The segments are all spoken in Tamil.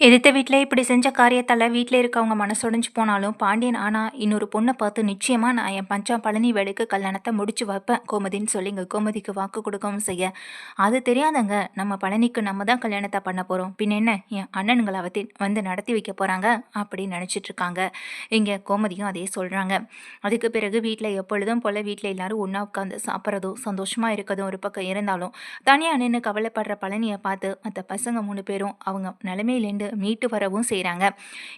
எதிர்த்த வீட்டில் இப்படி செஞ்ச காரியத்தால் வீட்டில் இருக்கவங்க மனசுடைஞ்சு போனாலும் பாண்டியன் ஆனால் இன்னொரு பொண்ணை பார்த்து நிச்சயமாக நான் என் பஞ்சா பழனி வேலைக்கு கல்யாணத்தை முடிச்சு வைப்பேன் கோமதின்னு சொல்லிங்க கோமதிக்கு வாக்கு கொடுக்கவும் செய்ய. அது தெரியாதங்க. நம்ம பழனிக்கு நம்ம தான் கல்யாணத்தை பண்ண போகிறோம் பின்ன என்ன? என் அண்ணனுங்களை அவத்தி வந்து நடத்தி வைக்க போகிறாங்க அப்படின்னு நினச்சிட்டு இருக்காங்க. இங்கே கோமதியும் அதே சொல்கிறாங்க அதுக்கு பிறகு வீட்டில் எப்பொழுதும் போல் வீட்டில் எல்லாரும் ஒன்றா உட்காந்து சாப்பிட்றதும் சந்தோஷமாக இருக்கதும் ஒரு பக்கம் இருந்தாலும் தனியாக நின்று கவலைப்படுற பழனியை பார்த்து மற்ற பசங்க மூணு பேரும் அவங்க நிலைமையிலேருந்து மீட்டு வரவும் செய்கிறாங்க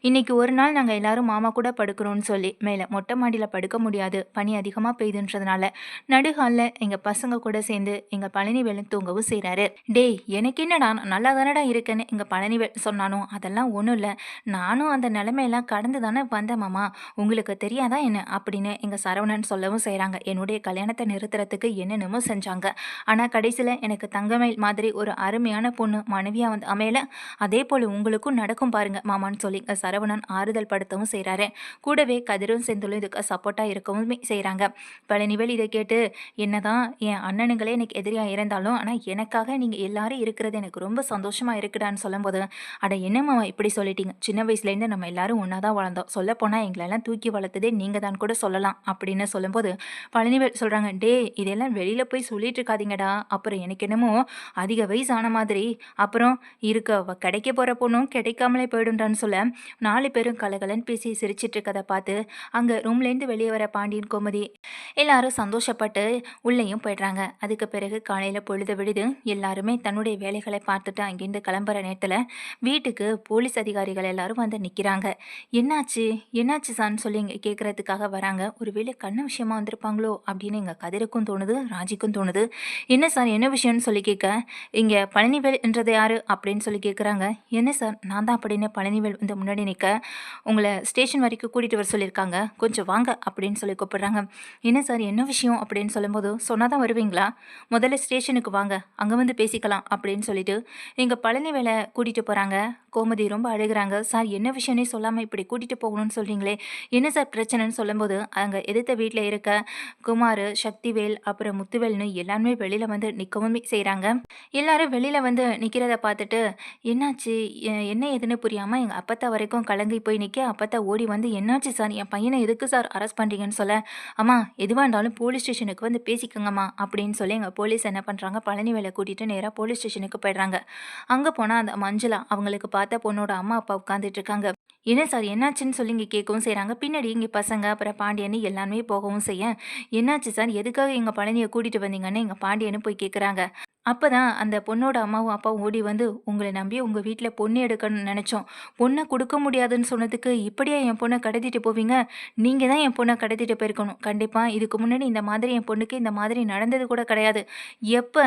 இன்னைக்கு ஒரு நாள் நாங்கள் எல்லாரும் மாமா கூட படுக்கிறோம்னு சொல்லி மேலே மொட்டை மாடியில் படுக்க முடியாது பனி அதிகமாக பெய்துன்றதுனால நடுகாலில் எங்கள் பசங்க கூட சேர்ந்து எங்கள் பழனிவேலன் தூங்கவும் செய்கிறாரு டேய் எனக்கு என்னடா நல்லா தானடா இருக்கேன்னு எங்கள் பழனிவேல் சொன்னானோ? அதெல்லாம் ஒன்றும் இல்லை. நானும் அந்த நிலைமையெல்லாம் கடந்து தானே வந்தேன் மாமா. உங்களுக்கு தெரியாதா என்ன? அப்படின்னு எங்கள் சரவணன் சொல்லவும் செய்கிறாங்க என்னுடைய கல்யாணத்தை நிறுத்துறதுக்கு என்னென்னமோ செஞ்சாங்க. ஆனால் கடைசியில் எனக்கு தங்கமயில் மாதிரி ஒரு அருமையான பொண்ணு மனைவியாக வந்து அமையல. அதே போல் உங்களுக்கு உங்களுக்கும் நடக்கும் பாருங்க மாமான்னு சொல்லி. சரவணன் ஆறுதல் படுத்தவும் செய்கிறாரு கூடவே கதிரும் செந்திலும் இதுக்கு சப்போர்ட்டாக இருக்கவும் செய்கிறாங்க பழனிவேல் இதை கேட்டு என்னதான் என் அண்ணனுங்களே எனக்கு எதிரியாக இருந்தாலும் ஆனால் எனக்காக நீங்கள் எல்லாரும் இருக்கிறது எனக்கு ரொம்ப சந்தோஷமாக இருக்குடான்னு சொல்லும்போது அட என்னம்மா இப்படி சொல்லிட்டீங்க? சின்ன வயசுலேருந்து நம்ம எல்லாரும் ஒன்றா தான் வளர்ந்தோம் சொல்லப்போனால் எங்களெல்லாம் தூக்கி வளர்த்ததே நீங்கள் தான் கூட சொல்லலாம் அப்படின்னு சொல்லும்போது பழனிவேல் சொல்கிறாங்க டே இதெல்லாம் வெளியில் போய் சொல்லிட்டு இருக்காதீங்கடா. அப்புறம் எனக்கு என்னமோ அதிக வயசு ஆன மாதிரி. அப்புறம் இருக்க கிடைக்க போகிற பொண்ணும் கிடைக்காமலே போயிடுன்றான்னு சொல்ல நாலு பேரும் கலகலன் பேசி சிரிச்சிட்டு இருக்கதை பார்த்து அங்கே ரூம்லேருந்து வெளியே வர பாண்டியன் கோமதி எல்லாரும் சந்தோஷப்பட்டு உள்ளேயும் போயிடுறாங்க. அதுக்கு பிறகு காலையில் பொழுது விடுது எல்லாருமே தன்னுடைய வேலைகளை பார்த்துட்டு அங்கேருந்து கிளம்புற நேரத்தில் வீட்டுக்கு போலீஸ் அதிகாரிகள் எல்லாரும் வந்து நிற்கிறாங்க என்னாச்சு? என்னாச்சு சார்னு சொல்லி இங்கே கேட்குறதுக்காக வராங்க. ஒருவேளை கண்ண விஷயமா வந்திருப்பாங்களோ? அப்படின்னு எங்கள் கதிருக்கும் தோணுது ராஜிக்கும் தோணுது. என்ன சார்? என்ன விஷயம்னு சொல்லி கேட்க? இங்கே பழனிவேல் என்றது யாரு? அப்படின்னு சொல்லி கேட்குறாங்க என்ன சார்? நான் தான் அப்படின்னு பழனிவேல் வந்து முன்னாடி நிற்க உங்களை ஸ்டேஷன் வரைக்கும் கூட்டிகிட்டு வர சொல்லியிருக்காங்க. கொஞ்சம் வாங்க அப்படின்னு சொல்லி கூப்பிட்றாங்க. என்ன சார் என்ன விஷயம் அப்படின்னு சொல்லும்போது சொன்னால் தான் வருவீங்களா? முதல்ல ஸ்டேஷனுக்கு வாங்க அங்கே வந்து பேசிக்கலாம் அப்படின்னு சொல்லிட்டு எங்கள் பழனிவேலை கூட்டிகிட்டு போகிறாங்க கோமதி ரொம்ப அழுகுறாங்க. சார் என்ன விஷயம்னே சொல்லாமல் இப்படி கூட்டிகிட்டு போகணும்னு சொல்கிறீங்களே என்ன சார் பிரச்சனைன்னு சொல்லும்போது அங்கே எதிர்த்த வீட்டில் இருக்க குமார் சக்திவேல் அப்புறம் முத்துவேல்னு எல்லாருமே வெளியில் வந்து நிற்கவும் செய்கிறாங்க எல்லாரும் வெளியில் வந்து நிற்கிறத பார்த்துட்டு என்னாச்சு? என்ன ஏதுன்னு புரியாமல் எங்கள் அப்பத்தா வரைக்கும் கலங்கி போய் நிற்க அப்பத்தா ஓடி வந்து என்னாச்சு சார்? என் பையனை எதுக்கு சார் அரெஸ்ட் பண்ணுறீங்கன்னு சொல்ல? அம்மா எதுவாக இருந்தாலும் போலீஸ் ஸ்டேஷனுக்கு வந்து பேசிக்கோங்கம்மா அப்படின்னு சொல்லி எங்கள் போலீஸ் என்ன பண்ணுறாங்க பழனி வேலை கூட்டிகிட்டு நேராக போலீஸ் ஸ்டேஷனுக்கு போயிடுறாங்க. அங்கே போனால் அந்த மஞ்சுளா அவங்களுக்கு பார்த்த பொண்ணோட அம்மா அப்பா உட்காந்துட்டு இருக்காங்க. என்ன சார் என்னாச்சுன்னு சொல்லி இங்கே கேட்கவும் செய்கிறாங்க பின்னாடி இங்கே பசங்க அப்புறம் பாண்டியன்னு எல்லாமே போகவும் செய்ய என்னாச்சு சார்? எதுக்காக எங்கள் பழனியை கூட்டிகிட்டு வந்தீங்கன்னு எங்கள் பாண்டியன்னு போய் கேட்குறாங்க அப்போ தான் அந்த பொண்ணோட அம்மாவும் அப்பாவும் ஓடி வந்து உங்களை நம்பி உங்கள் வீட்டில் பொண்ணு எடுக்கணும்னு நினச்சோம். பொண்ணை கொடுக்க முடியாதுன்னு சொன்னதுக்கு இப்படியா என் பொண்ணை கடத்திட்டு போவீங்க? நீங்கள் தான் என் பொண்ணை கடத்திட்டு போயிருக்கணும். கண்டிப்பாக இதுக்கு முன்னாடி இந்த மாதிரி என் பொண்ணுக்கு இந்த மாதிரி நடந்தது கூட கிடையாது. எப்போ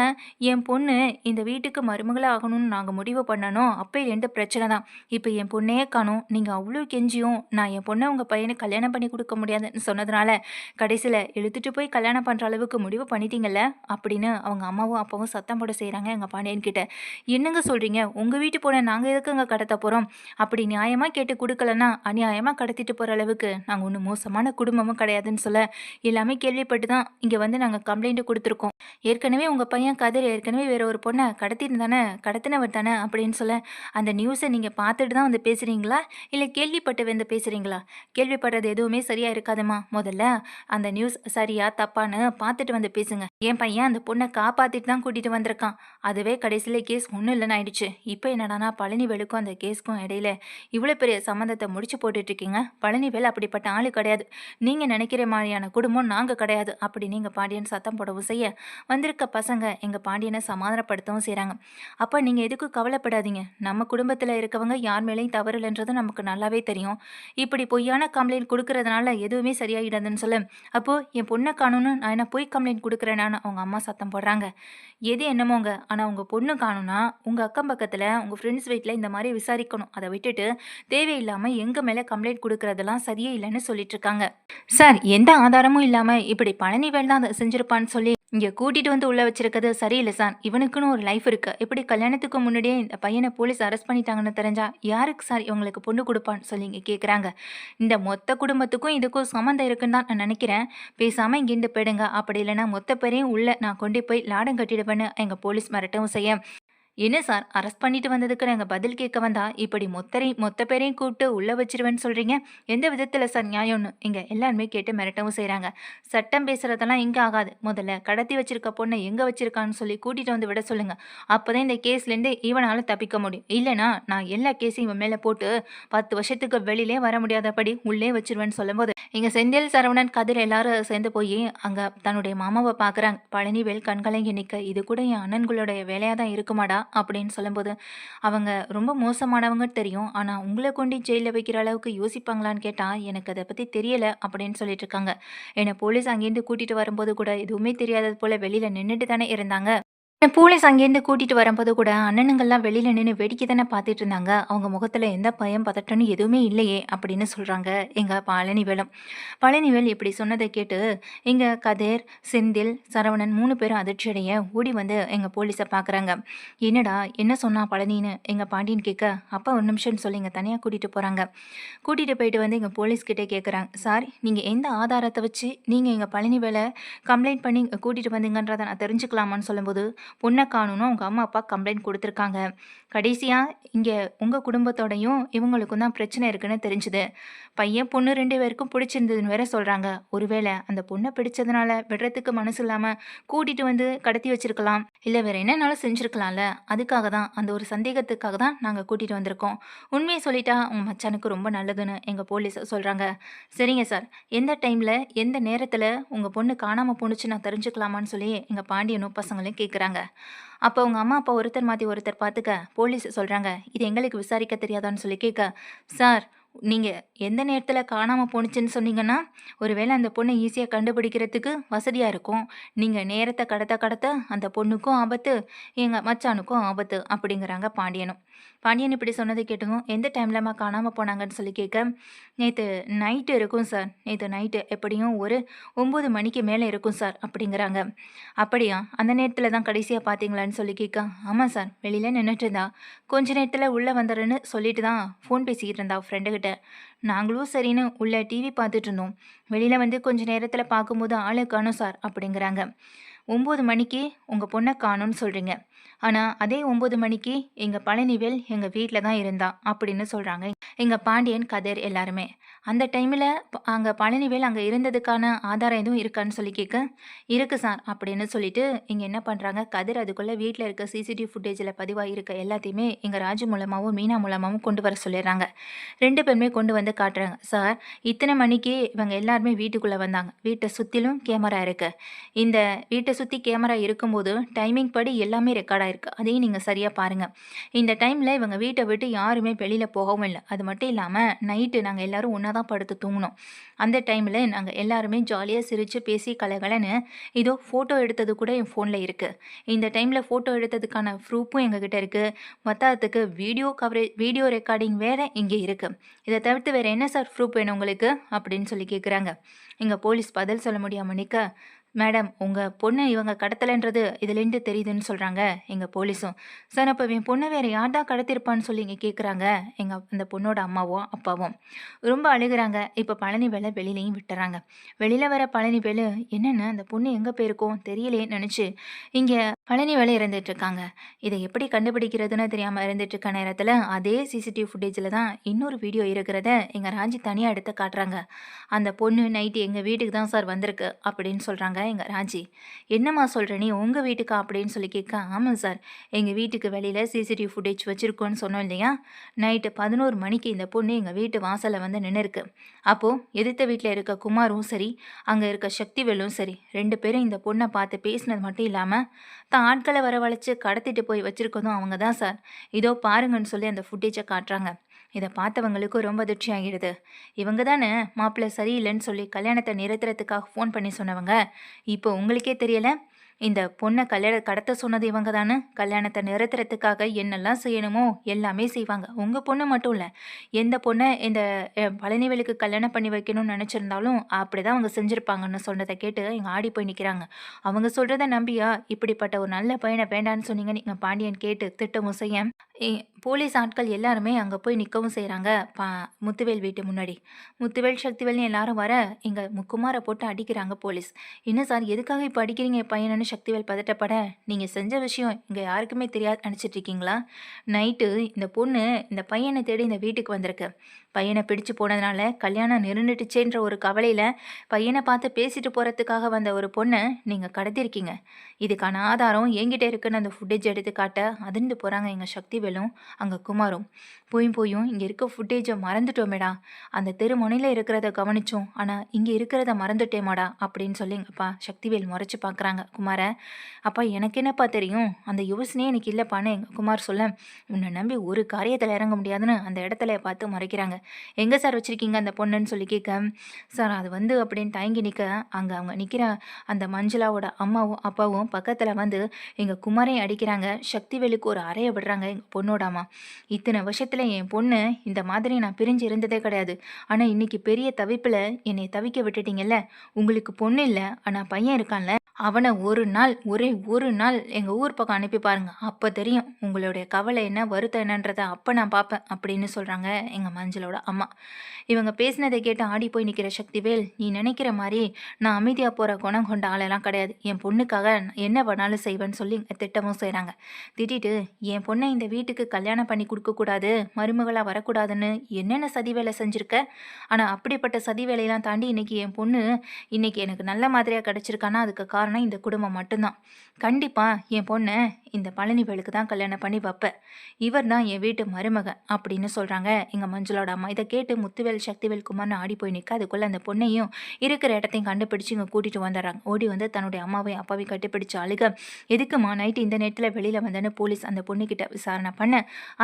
என் பொண்ணு இந்த வீட்டுக்கு மருமகளாக ஆகணும்னு நாங்கள் முடிவு பண்ணனோம் அப்போலேருந்து பிரச்சனை தான். இப்போ என் பொண்ணே காணும். நீங்கள் அவ்வளோ கெஞ்சியும் நான் என் பொண்ணை உங்கள் பையனுக்கு கல்யாணம் பண்ணி கொடுக்க முடியாதுன்னு சொன்னதுனால கடைசியில் இழுத்துட்டு போய் கல்யாணம் பண்ணுற அளவுக்கு முடிவு பண்ணிட்டீங்கல்ல? அப்படின்னு அவங்க அம்மாவும் அப்பாவும் சத்தம் போட செய்கிறாங்க எங்கள் பாண்டியன் கிட்ட. என்னங்க சொல்கிறீங்க உங்கள் வீட்டு போன நாங்கள் எதுக்குங்க கடத்த போகிறோம் அப்படி நியாயமாக கேட்டு கொடுக்கலன்னா அநியாயமாக கடத்திட்டு போகிற அளவுக்கு நாங்கள் ஒன்றும் மோசமான குடும்பமும் கிடையாதுன்னு சொல்ல எல்லாமே கேள்விப்பட்டு தான் இங்கே வந்து நாங்கள் கம்ப்ளைண்ட் கொடுத்துருக்கோம். ஏற்கனவே உங்கள் பையன் கதிர் ஏற்கனவே வேற ஒரு பொண்ணை கடத்திருந்தானே கடத்தினவர் தானே அப்படின்னு சொல்ல அந்த நியூஸை நீங்கள் பார்த்துட்டு தான் வந்து பேசுகிறீங்களா இல்லை கேள்விப்பட்டு வந்து பேசுகிறீங்களா கேள்விப்படுறது எதுவுமே சரியாக இருக்காதுமா முதல்ல அந்த நியூஸ் சரியா தப்பான்னு பார்த்துட்டு வந்து பேசுங்க. என் பையன் அந்த பொண்ணை காப்பாற்றிட்டு தான் கூட்டிகிட்டு வந்திருக்கான். அதுவே கடைசியில் கேஸ் ஒன்றும் இல்லைன்னு ஆயிடுச்சு. இப்போ என்னடானா பழனிவேலுக்கும் அந்த கேஸ்க்கும் இடையில இவ்வளோ பெரிய சம்மந்தத்தை முடிச்சு போட்டுட்ருக்கீங்க. பழனிவேல் அப்படிப்பட்ட ஆள் கிடையாது. நீங்கள் நினைக்கிற மாதிரியான குடும்பம் நாங்கள் கிடையாது. அப்படி நீங்கள் பாண்டியன் சத்தம் போடவும் செய்ய வந்திருக்க பசங்க எங்கள் பாண்டியனை சமாதானப்படுத்தவும் செய்கிறாங்க அப்போ நீங்கள் எதுக்கும் கவலைப்படாதீங்க. நம்ம குடும்பத்தில் இருக்கவங்க யார் மேலேயும் தவறு இல்லைன்றது நமக்கு நல்லாவே தெரியும். இப்படி பொய்யான கம்ப்ளைண்ட் கொடுக்கறதுனால எதுவுமே சரியாயிடாதுன்னு சொல்ல. அப்போது என் பொண்ணை காணும்னு நான் என்ன பொய் கம்ப்ளைண்ட் கொடுக்குறேனான்னு அவங்க அம்மா சத்தம் போடுறாங்க. எது என்னமோங்க ஆனால் உங்கள் பொண்ணு காணும்னா உங்கள் அக்கம் பக்கத்தில் உங்கள் ஃப்ரெண்ட்ஸ் வீட்டில் இந்த மாதிரி விசாரிக்கணும். அதை விட்டுட்டு தேவையில்லாமல் எங்கள் மேலே கம்ப்ளைண்ட் கொடுக்கறதெல்லாம் சரியே இல்லைன்னு சொல்லிட்டு இருக்காங்க. சார் எந்த ஆதாரமும் இல்லாமல் இப்படி பழனிவேல் தான் அதை செஞ்சிருப்பான்னு சொல்லி இங்கே கூட்டிகிட்டு வந்து உள்ளே வச்சிருக்கிறது சரியில்லை சார். இவனுக்குன்னு ஒரு லைஃப் இருக்கு. இப்படி கல்யாணத்துக்கு முன்னாடியே இந்த பையனை போலீஸ் அரெஸ்ட் பண்ணிட்டாங்கன்னு தெரிஞ்சா யாருக்கு சார் இவங்களுக்கு பொண்ணு கொடுப்பான்னு சொல்லி இங்கே கேட்குறாங்க இந்த மொத்த குடும்பத்துக்கும் இதுக்கும் சம்மந்தம் இருக்குன்னு தான் நான் நினைக்கிறேன். பேசாமல் இங்கேருந்து போயிடுங்க. அப்படி இல்லைன்னா மொத்த பேரையும் உள்ளே நான் கொண்டு போய் லாடம் கட்டிடுவேன்னு எங்கள் போலீஸ் மிரட்டவும் செய்ய என்ன சார் அரெஸ்ட் பண்ணிட்டு வந்ததுக்கு நாங்கள் பதில் கேட்க வந்தா இப்படி மொத்தரையும் மொத்த பேரையும் கூப்பிட்டு உள்ளே வச்சிருவேன்னு சொல்கிறீங்க எந்த விதத்தில் சார் நியாயம்னு? இங்கே எல்லாருமே கேட்டு மிரட்டவும் செய்கிறாங்க சட்டம் பேசுகிறதெல்லாம் இங்கே ஆகாது. முதல்ல கடத்தி வச்சிருக்க பொண்ணை எங்கே வச்சிருக்கான்னு சொல்லி கூட்டிகிட்டு வந்து விட சொல்லுங்கள் அப்போ தான் இந்த கேஸ்லேருந்து இவனால் தப்பிக்க முடியும். இல்லைனா நான் எல்லா கேஸையும் இவன் மேலே போட்டு பத்து வருஷத்துக்கு வெளியிலே வர முடியாதபடி உள்ளே வச்சிருவேன்னு சொல்லும்போது இங்கே செந்தில் சரவணன் கதிர் எல்லாரும் சேர்ந்து போய் அங்கே தன்னுடைய மாமாவை பார்க்குறாங்க பழனிவேல் கண்களை நிற்க இது கூட என் அண்ணன்களுடைய வேலையாக தான் இருக்குமாடா அப்படின்னு சொல்லும்போது அவங்க ரொம்ப மோசமானவங்க தெரியும். ஆனால் உங்களை கொண்டு ஜெயிலில் வைக்கிற அளவுக்கு யோசிப்பாங்களான்னு கேட்டால் எனக்கு அதை பற்றி தெரியலை அப்படின்னு சொல்லிட்டு இருக்காங்க. என்னை போலீஸ் அங்கேருந்து கூட்டிகிட்டு வரும்போது கூட எதுவுமே தெரியாதது போல் வெளியில் நின்றுட்டு தானே இருந்தாங்க. என் போலீஸ் அங்கேருந்து கூட்டிகிட்டு வரும்போது கூட அண்ணனுங்கள்லாம் வெளியில் நின்று வேடிக்கை தானே பார்த்துட்டு இருந்தாங்க. அவங்க முகத்தில் எந்த பயம் பதட்டம்னு எதுவுமே இல்லையே அப்படின்னு சொல்கிறாங்க எங்கள் பழனிவேலும் பழனிவேல் இப்படி சொன்னதை கேட்டு எங்கள் கதிர் செந்தில் சரவணன் மூணு பேரும் அதிர்ச்சியடைய ஓடி வந்து எங்கள் போலீஸை பார்க்குறாங்க என்னடா என்ன சொன்னா பழனின்னு எங்கள் பாண்டியன் கேட்க அப்பா ஒரு நிமிஷம்னு சொல்லி எங்கள் தனியாக கூட்டிகிட்டு போகிறாங்க கூட்டிகிட்டு போயிட்டு வந்து எங்கள் போலீஸ்கிட்டே கேட்குறாங்க சார் நீங்கள் எந்த ஆதாரத்தை வச்சு நீங்கள் எங்கள் பழனிவேலை கம்ப்ளைண்ட் பண்ணி கூட்டிகிட்டு வந்தீங்கன்றதை நான் தெரிஞ்சுக்கலாமான்னு சொல்லும்போது பொண்ணை காணும்னு அவங்க அம்மா அப்பா கம்ப்ளைண்ட் கொடுத்துருக்காங்க. கடைசியாக இங்கே உங்கள் குடும்பத்தோடையும் இவங்களுக்கும் தான் பிரச்சனை இருக்குன்னு தெரிஞ்சுது. பையன் பொண்ணு ரெண்டு பேருக்கும் பிடிச்சிருந்ததுன்னு வேற சொல்கிறாங்க ஒருவேளை அந்த பொண்ணை பிடிச்சதுனால விடுறதுக்கு மனசு இல்லாமல் கூட்டிகிட்டு வந்து கடத்தி வச்சிருக்கலாம். இல்லை வேற என்னனாலும் செஞ்சுருக்கலாம்ல. அதுக்காக தான் அந்த ஒரு சந்தேகத்துக்காக தான் நாங்கள் கூட்டிகிட்டு வந்திருக்கோம். உண்மையை சொல்லிட்டா உங்கள் மச்சானுக்கு ரொம்ப நல்லதுன்னு எங்கள் போலீஸ் சொல்கிறாங்க சரிங்க சார் எந்த டைமில் எந்த நேரத்தில் உங்கள் பொண்ணு காணாமல் போணுச்சு நான் தெரிஞ்சுக்கலாமான்னு சொல்லி எங்கள் பாண்டியனும் பசங்களையும் கேட்குறாங்க அப்போ உங்கள் அம்மா அப்பா ஒருத்தர் மாற்றி ஒருத்தர் பார்த்துக்க போலீஸ் சொல்கிறாங்க இது எங்களுக்கு விசாரிக்க தெரியாதான்னு சொல்லி கேட்க சார் நீங்கள் எந்த நேரத்தில் காணாமல் போணுச்சுன்னு சொன்னீங்கன்னா ஒருவேளை அந்த பொண்ணை ஈஸியாக கண்டுபிடிக்கிறதுக்கு வசதியாக இருக்கும். நீங்கள் நேரத்தை கடத்த கடத்த அந்த பொண்ணுக்கும் ஆபத்து எங்கள் மச்சானுக்கும் ஆபத்து அப்படிங்கிறாங்க பாண்டியனும். பாண்டியன் இப்படி சொன்னதை கேட்டுங்க எந்த டைம்லம்மா காணாமல் போனாங்கன்னு சொல்லி கேட்க நேற்று நைட்டு இருக்கும் சார் நேற்று நைட்டு எப்படியும் ஒரு ஒம்பது மணிக்கு மேலே இருக்கும் சார் அப்படிங்கிறாங்க. அப்படியா? அந்த நேரத்தில் தான் கடைசியாக பார்த்தீங்களான்னு சொல்லி கேட்க ஆமாம் சார் வெளியில் நின்றுட்டு இருந்தா. கொஞ்ச நேரத்தில் உள்ளே வந்துடுறேன்னு சொல்லிட்டு தான் ஃபோன் பேசிக்கிட்டு இருந்தா ஃப்ரெண்டுக்கிட்ட நாங்களும் சரின்னு உள்ளே டிவி பார்த்துட்டு இருந்தோம். வெளியில் வந்து கொஞ்ச நேரத்தில் பார்க்கும்போது ஆளை காணும் சார் அப்படிங்கிறாங்க. ஒம்பது மணிக்கு உங்கள் பொண்ணை காணும்னு சொல்கிறீங்க ஆனால் அதே ஒம்பது மணிக்கு எங்கள் பழனிவேல் எங்கள் வீட்டில் தான் இருந்தா அப்படின்னு சொல்கிறாங்க எங்கள் பாண்டியன் கதிர் எல்லாருமே. அந்த டைமில் அங்கே பழனிவேல் அங்கே இருந்ததுக்கான ஆதாரம் எதுவும் இருக்கான்னு சொல்லி கேட்க இருக்குது சார் அப்படின்னு சொல்லிட்டு இங்கே என்ன பண்ணுறாங்க கதிர் அதுக்குள்ளே வீட்டில் இருக்க சிசிடிவி ஃபுட்டேஜில் பதிவாக இருக்க எல்லாத்தையுமே எங்கள் ராஜு மூலமாகவும் மீனா மூலமாகவும் கொண்டு வர சொல்லிடுறாங்க. ரெண்டு பேருமே கொண்டு வந்து காட்டுறாங்க. சார் இத்தனை மணிக்கு இவங்க எல்லாருமே வீட்டுக்குள்ளே வந்தாங்க. வீட்டை சுற்றிலும் கேமரா இருக்குது இந்த வீட்டை சுற்றி கேமரா இருக்கும்போது டைமிங் படி எல்லாமே ரெக்கார்ட் ஆயிருக்கு அதையும் நீங்கள் சரியாக பாருங்கள் இந்த டைமில் இவங்க வீட்டை விட்டு யாருமே வெளியில் போகவும் இல்லை. அது மட்டும் இல்லாமல் நைட்டு நாங்கள் எல்லோரும் ஒன்றா தான் படுத்து தூங்கினோம். அந்த டைமில் நாங்கள் எல்லாருமே ஜாலியாக சிரித்து பேசி கலகலன்னு இதோ ஃபோட்டோ எடுத்தது கூட என் ஃபோனில் இருக்குது இந்த டைமில் ஃபோட்டோ எடுத்ததுக்கான ப்ரூஃபும் எங்ககிட்ட இருக்குது மொத்தத்துக்கு வீடியோ கவரேஜ் வீடியோ ரெக்கார்டிங் வேறு இங்கே இருக்குது இதை தவிர்த்து வேறு என்ன சார் ப்ரூஃப் வேணும் உங்களுக்கு? அப்படின்னு சொல்லி கேட்குறாங்க எங்கள் போலீஸ் பதில் சொல்ல முடியாமல் நிற்க மேடம் உங்கள் பொண்ணை இவங்க கடத்தலைன்றது இதுலேருந்து தெரியுதுன்னு சொல்கிறாங்க எங்கள் போலீஸும். சார் அப்போ என் பொண்ணை வேறு யார் தான் கடத்திருப்பான்னு சொல்லி இங்கே கேட்குறாங்க எங்கள் அந்த பொண்ணோட அம்மாவும் அப்பாவும். ரொம்ப அழுகுறாங்க. இப்போ பழனி வேலை வெளியிலையும் விட்டுறாங்க. வெளியில் வர பழனி வேலை என்னென்ன அந்த பொண்ணு எங்கே போயிருக்கோம்? தெரியலையே நினச்சி இங்கே பழனி வேலை இருந்துட்டு இருக்காங்க. இதை எப்படி கண்டுபிடிக்கிறதுன்னு தெரியாமல் இருந்துட்டு இருக்க நேரத்தில் அதே சிசிடிவி ஃபுட்டேஜில் தான் இன்னொரு வீடியோ இருக்கிறத எங்கள் ராஜி தனியாக எடுத்து காட்டுறாங்க. அந்த பொண்ணு நைட்டு எங்கள் வீட்டுக்கு தான் சார் வந்திருக்கு அப்படின்னு சொல்கிறாங்க எங்கள் ராஜி? என்னம்மா சொல்கிற நீ உங்கள் வீட்டுக்கா அப்படின்னு சொல்லி கேட்க ஆமாம் சார். எங்கள் வீட்டுக்கு வெளியில் சிசிடிவி ஃபுட்டேஜ் வச்சுருக்கோன்னு சொன்னோம் இல்லையா? நைட்டு பதினோரு மணிக்கு இந்த பொண்ணு எங்கள் வீட்டு வாசலில் வந்து நின்றுருக்கு அப்போது எதிர்த்த வீட்டில் இருக்க குமாரும் சரி அங்கே இருக்க சக்திவேலும் சரி ரெண்டு பேரும் இந்த பொண்ணை பார்த்து பேசினது மட்டும் இல்லாமல் தான் ஆட்களை வரவழைச்சு கடத்திட்டு போய் வச்சுருக்கதும் அவங்க தான் சார். இதோ பாருங்கன்னு சொல்லி அந்த ஃபுட்டேஜை காட்டுறாங்க. இதை பார்த்தவங்களுக்கும் ரொம்ப அதிர்ச்சி ஆகிடுது. இவங்க தானே மாப்பிள்ளை சரியில்லைன்னு சொல்லி கல்யாணத்தை நிறுத்துறதுக்காக ஃபோன் பண்ணி சொன்னவங்க. இப்போ உங்களுக்கே தெரியல இந்த பொண்ணை கல்யாண கடத்த சொன்னது இவங்க தானே? கல்யாணத்தை நிறுத்துறதுக்காக என்னெல்லாம் செய்யணுமோ எல்லாமே செய்வாங்க. உங்கள் பொண்ணு மட்டும் இல்லை எந்த பொண்ணை இந்த பழனிவேலுக்கு கல்யாணம் பண்ணி வைக்கணும்னு நினச்சிருந்தாலும் அப்படி தான் அவங்க செஞ்சுருப்பாங்கன்னு சொன்னதை கேட்டு இங்கே ஆடி போய் நிற்கிறாங்க அவங்க சொல்கிறத நம்பியா இப்படிப்பட்ட ஒரு நல்ல பையனை வேண்டான்னு சொன்னீங்க நீங்கள் பாண்டியன் கேட்டு திட்டமும் செய்ய போலீஸ் ஆட்கள் எல்லாருமே அங்கே போய் நிற்கவும் செய்கிறாங்க பா முத்துவேல் வீட்டு முன்னாடி. முத்துவேல் சக்திவேல்னு எல்லாரும் வர இங்கே முக்குமாரை போட்டு அடிக்கிறாங்க போலீஸ். என்ன சார் எதுக்காக இப்போ அடிக்கிறீங்க என் பையனன்னு சக்திவேல் பதட்டப்பட. நீங்கள் செஞ்ச விஷயம் இங்கே யாருக்குமே தெரியாது நினச்சிட்ருக்கீங்களா நைட்டு இந்த பொண்ணு இந்த பையனை தேடி இந்த வீட்டுக்கு வந்திருக்கு. பையனை பிடிச்சு போனதுனால கல்யாணம் நிறுந்துட்டுச்சேன்ற ஒரு கவலையில் பையனை பார்த்து பேசிட்டு போகிறதுக்காக வந்த ஒரு பொண்ணை நீங்கள் கடத்திருக்கீங்க இதுக்கான ஆதாரம் எங்கிட்ட இருக்குன்னு அந்த ஃபுட்டேஜ் எடுத்து காட்ட அதிர்ந்து போகிறாங்க எங்கள் சக்திவேலும் அங்கே குமாரும். போயும் போயும் இங்கே இருக்க ஃபுட்டேஜை மறந்துட்டோமேடா அந்த தெருமுனையில் இருக்கிறத கவனிச்சோம். ஆனால் இங்கே இருக்கிறத மறந்துட்டேமாடா அப்படின்னு சொல்லி எங்கப்பா சக்திவேல் முறைச்சி பார்க்குறாங்க குமார அப்பா எனக்கு என்னப்பா தெரியும்? அந்த யோசனையே எனக்கு இல்லைப்பான்னு எங்கள் குமார் சொல்ல உன்னை நம்பி ஒரு காரியத்தில் இறங்க முடியாதுன்னு அந்த இடத்துல பார்த்து மறைக்கிறாங்க. எங்கே சார் வச்சுருக்கீங்க அந்த பொண்ணுன்னு சொல்லி கேட்க சார் அது வந்து அப்படின்னு தயங்கி நிற்க அங்கே அவங்க நிற்கிற அந்த மஞ்சளாவோட அம்மாவும் அப்பாவும் பக்கத்தில் வந்து எங்கள் குமாரையும் அடிக்கிறாங்க. சக்திவேலுக்கு ஒரு அறையை விடுறாங்க எங்கள் பொண்ணோட அம்மா இத்தனை வருஷத்தில் என் பொண்ணு இந்த மாதிரி நான் பிரிஞ்சு இருந்ததே கிடையாது. ஆனால் இன்னைக்கு பெரிய தவிப்பில் என்னை தவிக்க விட்டுட்டீங்கல்ல? உங்களுக்கு பொண்ணு இல்லை ஆனால் பையன் இருக்கான்ல? அவனை ஒரு நாள் ஒரே ஒரு நாள் எங்கள் ஊர் பக்கம் அனுப்பி பாருங்க. அப்போ தெரியும் உங்களுடைய கவலை என்ன வருத்தம் என்னன்றதை அப்போ நான் பார்ப்பேன் அப்படின்னு சொல்கிறாங்க எங்கள் மஞ்சளோட அம்மா. இவங்க பேசினதை கேட்டு ஆடி போய் நிற்கிற சக்திவேல் நீ நினைக்கிற மாதிரி நான் அமைதியாக போகிற குணம் கொண்ட ஆளெல்லாம் கிடையாது. என் பொண்ணுக்காக நான் என்ன வேணாலும் செய்வேன்னு சொல்லி திட்டமும் செய்கிறாங்க திட்டிட்டு என் பொண்ணை இந்த வீட்டுக்கு கல்யாணம் பண்ணி கொடுக்கக்கூடாது மருமகளாக வரக்கூடாதுன்னு என்னென்ன சதி வேலை செஞ்சுருக்க? ஆனால் அப்படிப்பட்ட சதி வேலையெல்லாம் தாண்டி இன்னைக்கு என் பொண்ணு இன்னைக்கு எனக்கு நல்ல மாதிரியாக கிடச்சிருக்கான்னா அதுக்கு காரணம் இந்த குடும்பம் மட்டும்தான். கண்டிப்பாக என் பொண்ணை இந்த பழனிவேலுக்கு தான் கல்யாணம் பண்ணி வைப்பேன் இவர் தான் என் வீட்டு மருமகன் அப்படின்னு சொல்கிறாங்க எங்கள் மஞ்சளோட அம்மா. இதை கேட்டு முத்துவேல் சக்திவேல் குமார்னு ஆடி போய் நிற்க அதுக்குள்ளே அந்த பொண்ணையும் இருக்கிற இடத்தையும் கண்டுபிடிச்சு இங்கே கூட்டிகிட்டு வந்துடுறாங்க. ஓடி வந்து தன்னுடைய அம்மாவையும் அப்பாவையும் கட்டிப்பிடிச்சு அழுக. எதுக்குமா நைட்டு இந்த நேரத்தில் வெளியில் வந்தேன்னு போலீஸ் அந்த பொண்ணுக்கிட்ட விசாரணை பண்ண?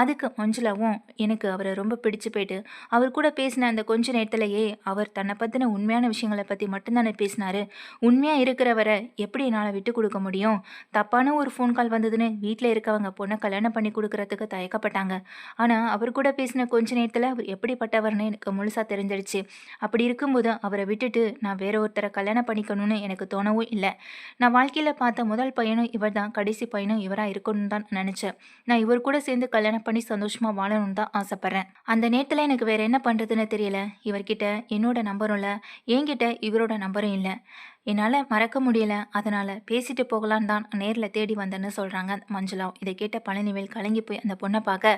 அதுக்கு மஞ்சளாவும் எனக்கு அவரை ரொம்ப பிடிச்சு போயிட்டு அவர் கூட பேசின அந்த கொஞ்ச நேரத்திலேயே அவர் தன்னை பற்றின உண்மையான விஷயங்களை பற்றி மட்டும்தானே பேசினாரு. உண்மையாக இருக்கிறவரை எப்படி என்னால் விட்டு கொடுக்க முடியும்? தப்பான ஒரு ஃபோன் கால் வந்ததுன்னு வீட்டில் இருக்கவங்க பொண்ணை கல்யாணம் பண்ணி கொடுக்கறதுக்கு தயக்கப்பட்டாங்க. ஆனால் அவர் கூட பேசின கொஞ்ச நேரத்தில் அவர் எப்படிப்பட்டவர்னு எனக்கு முழுசாக தெரிஞ்சிடுச்சு. அப்படி இருக்கும்போது அவரை விட்டுட்டு நான் வேற ஒருத்தரை கல்யாணம் பண்ணிக்கணும்னு எனக்கு தோணவும் இல்லை. நான் வாழ்க்கையில் பார்த்த முதல் பையனும் இவர் தான் கடைசி பையனும் இவராக இருக்கணும்னு தான் நினச்சேன். நான் இவர் கூட சேர்ந்து கல்யாணம் பண்ணி சந்தோஷமாக வாழணும்னு தான் ஆசைப்பட்றேன். அந்த நேரத்தில் எனக்கு வேற என்ன பண்ணுறதுன்னு தெரியல. இவர்கிட்ட என்னோட நம்பரும் இல்லை. என்கிட்ட இவரோட நம்பரும் இல்லை. என்னால் மறக்க முடியல. அதனால் பேசிட்டு போகலான்னு தான் நேரில் தேடி வந்தேன்னு சொல்கிறாங்க மஞ்சுளா. இதை கேட்ட பழனிவேல் கலங்கி போய் அந்த பொண்ணை பார்க்க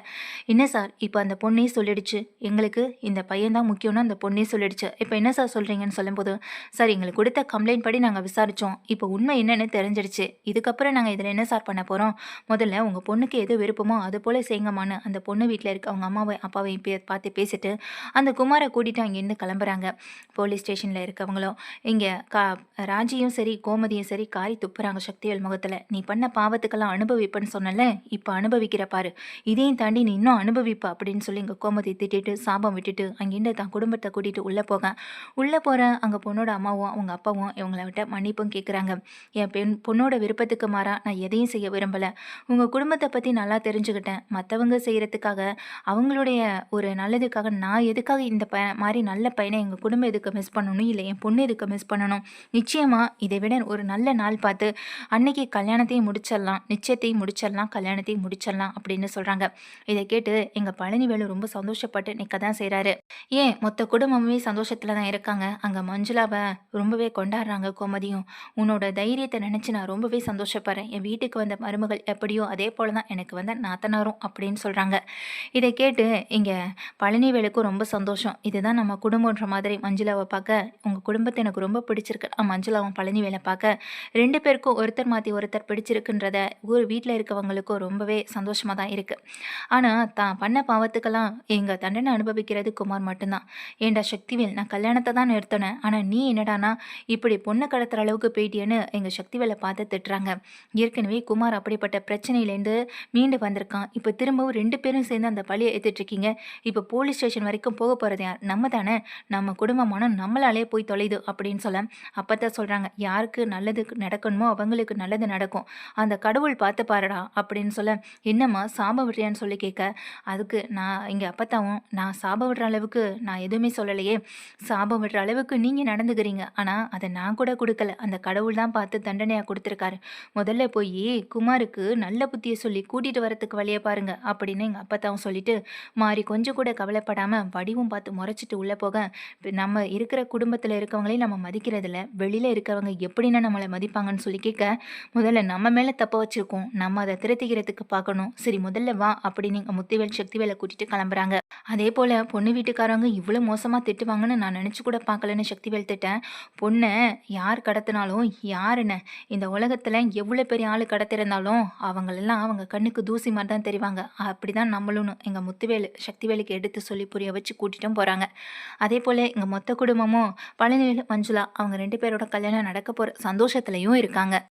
என்ன சார்? இப்போ அந்த பொண்ணே சொல்லிடுச்சு. எங்களுக்கு இந்த பையன் தான் முக்கியம்னு அந்த பொண்ணே சொல்லிடுச்சு. இப்போ என்ன சார் சொல்கிறீங்கன்னு சொல்லும்போது சார் எங்களுக்கு கொடுத்த கம்ப்ளைண்ட் படி நாங்கள் விசாரித்தோம் இப்போ உண்மை என்னன்னு தெரிஞ்சிடுச்சு. இதுக்கப்புறம் நாங்கள் இதில் என்ன சார் பண்ண போகிறோம் முதல்ல உங்கள் பொண்ணுக்கு எது விருப்பமோ அது போல் செய்யுங்கம்மான்னு அந்த பொண்ணு வீட்டில் இருக்க அவங்க அம்மாவை அப்பாவையும் பார்த்து பேசிட்டு அந்த குமாரை கூட்டிகிட்டு அங்கேருந்து கிளம்புறாங்க. போலீஸ் ஸ்டேஷனில் இருக்கவங்களும் இங்கே கா ராஜியும் சரி கோமதியும் சரி காரி துப்புறாங்க சக்திவேல் முகத்தில். நீ பண்ண பாவத்துக்கெல்லாம் அனுபவிப்பேன்னு சொன்னல இப்போ அனுபவிக்கிற பாரு. இதையும் தாண்டி நீ இன்னும் அனுபவிப்ப அப்படின்னு சொல்லி இங்கே கோமதி திட்டிட்டு சாபம் விட்டுட்டு அங்கேருந்து தான் குடும்பத்தை கூட்டிகிட்டு உள்ளே போக. உள்ளே போகிற அங்கே பொண்ணோட அம்மாவும் அவங்க அப்பாவும் இவங்கள விட்ட மன்னிப்பும் கேட்குறாங்க என் பெண் பொண்ணோட விருப்பத்துக்கு மாறா நான் எதையும் செய்ய விரும்பலை. உங்கள் குடும்பத்தை பற்றி நல்லா தெரிஞ்சுக்கிட்டேன். மற்றவங்க செய்கிறதுக்காக அவங்களுடைய ஒரு நல்லதுக்காக நான் எதுக்காக இந்த ப மாதிரி நல்ல பையனை எங்கள் குடும்பம் எதுக்கு மிஸ் பண்ணணும்? இல்லை என் பொண்ணு எதுக்கு மிஸ் பண்ணணும்? நிச்சயமாக இதை விட ஒரு நல்ல நாள் பார்த்து அன்னைக்கு கல்யாணத்தையும் முடிச்சிடலாம் நிச்சயத்தையும் முடிச்சிடலாம் கல்யாணத்தையும் முடிச்சிடலாம் அப்படின்னு சொல்கிறாங்க இதை கேட்டு எங்கள் பழனிவேலு ரொம்ப சந்தோஷப்பட்டு நிற்க தான் செய்கிறாரு ஏன்? மொத்த குடும்பமுமே சந்தோஷத்தில் தான் இருக்காங்க. அங்கே மஞ்சுளாவை ரொம்பவே கொண்டாடுறாங்க கோமதியும். உன்னோட தைரியத்தை நினச்சி நான் ரொம்பவே சந்தோஷப்படுறேன். என் வீட்டுக்கு வந்த மருமகள் எப்படியோ அதே போல தான் எனக்கு வந்த நாத்தனாரும் அப்படின்னு சொல்கிறாங்க இதை கேட்டு இங்கே பழனிவேலுக்கும் ரொம்ப சந்தோஷம். இதுதான் நம்ம குடும்பன்ற மாதிரி மஞ்சுளாவை பார்க்க உங்கள் குடும்பத்தை எனக்கு ரொம்ப பிடிச்சிருக்கு. ஆ, மஞ்சுளாவும் பழனிவேலை பார்க்க ரெண்டு பேருக்கும் ஒருத்தர் மாற்றி ஒருத்தர் பிடிச்சிருக்குன்றத ஊர் வீட்டில் இருக்கவங்களுக்கும் ரொம்பவே சந்தோஷமாக தான் இருக்குது ஆனால் தான் பண்ண பாவத்துக்கெல்லாம் எங்கள் தண்டனை அனுபவிக்கிறது குமார் மட்டும்தான். ஏண்டா சக்திவேல் நான் கல்யாணத்தை தான் நிறுத்தினேன். ஆனால் நீ என்னடானா இப்படி பொண்ணை கடத்துற அளவுக்கு போயிட்டியன்னு எங்கள் சக்திவேலை பார்த்து திட்டுறாங்க. ஏற்கனவே குமார் அப்படிப்பட்ட பிரச்சனையிலேருந்து மீண்டு வந்திருக்கான். இப்போ திரும்பவும் ரெண்டு பேரும் சேர்ந்து அந்த பழியை ஏற்றுட்ருக்கீங்க இப்போ போலீஸ் ஸ்டேஷன் வரைக்கும் போக போகிறது யார்? நம்ம தானே. நம்ம குடும்பமான நம்மளாலே போய் தொலைது அப்படின்னு சொல்ல அப்போ பார்த்தா சொல்கிறாங்க யாருக்கு நல்லது நடக்கணுமோ அவங்களுக்கு நல்லது நடக்கும். அந்த கடவுள் பார்த்து பாருடா அப்படின்னு சொல்ல என்னம்மா சாபம் விடுறியான்னு சொல்லி கேட்க அதுக்கு நான் இங்கே அப்பத்தாவும் நான் சாபம் விடுற அளவுக்கு நான் எதுவுமே சொல்லலையே. சாபம் விடுற அளவுக்கு நீங்கள் நடந்துக்கிறீங்க. ஆனால் அதை நான் கூட கொடுக்கல. அந்த கடவுள் தான் பார்த்து தண்டனையாக கொடுத்துருக்காரு. முதல்ல போய் குமாருக்கு நல்ல புத்தியை சொல்லி கூட்டிகிட்டு வரத்துக்கு வழியை பாருங்க அப்படின்னு எங்கள் அப்பத்தாவும் சொல்லிட்டு மாறி கொஞ்சம் கூட கவலைப்படாமல் வடிவும் பார்த்து முறைச்சிட்டு உள்ளே போக நம்ம இருக்கிற குடும்பத்தில் இருக்கவங்களையும் நம்ம மதிக்கிறதில்ல. வெளியில் இருக்கிறவங்க எப்படின்னா நம்மளை மதிப்பாங்கன்னு சொல்லி கேட்க முதல்ல நம்ம மேலே தப்ப வச்சுருக்கோம். நம்ம அதை திருத்திக்கிறதுக்கு பார்க்கணும். சரி முதல்ல வா அப்படின்னு எங்கள் முத்துவேல் சக்திவேலை கூட்டிட்டு கிளம்புறாங்க. அதே போல் பொண்ணு வீட்டுக்காரங்க இவ்வளோ மோசமாக திட்டுவாங்கன்னு நான் நினச்சி கூட பார்க்கலன்னு சக்திவேல் திட்டேன். பொண்ணை யார் கடத்தினாலும் யாருன்னு இந்த உலகத்தில் எவ்வளோ பெரிய ஆள் கடத்திருந்தாலும் அவங்களெல்லாம் அவங்க கண்ணுக்கு தூசி மாதிரி தான் தெரிவாங்க. அப்படி தான் நம்மளும் எங்கள் முத்துவேலு சக்திவேலுக்கு எடுத்து சொல்லி புரிய வச்சு கூட்டிட்டும் போகிறாங்க அதே போல் எங்கள் மொத்த குடும்பமும் பழனிவேலு மஞ்சுளா அவங்க ரெண்டு பேரோட கல்யாணம் நடக்க போகிற சந்தோஷத்துலையும் இருக்காங்க.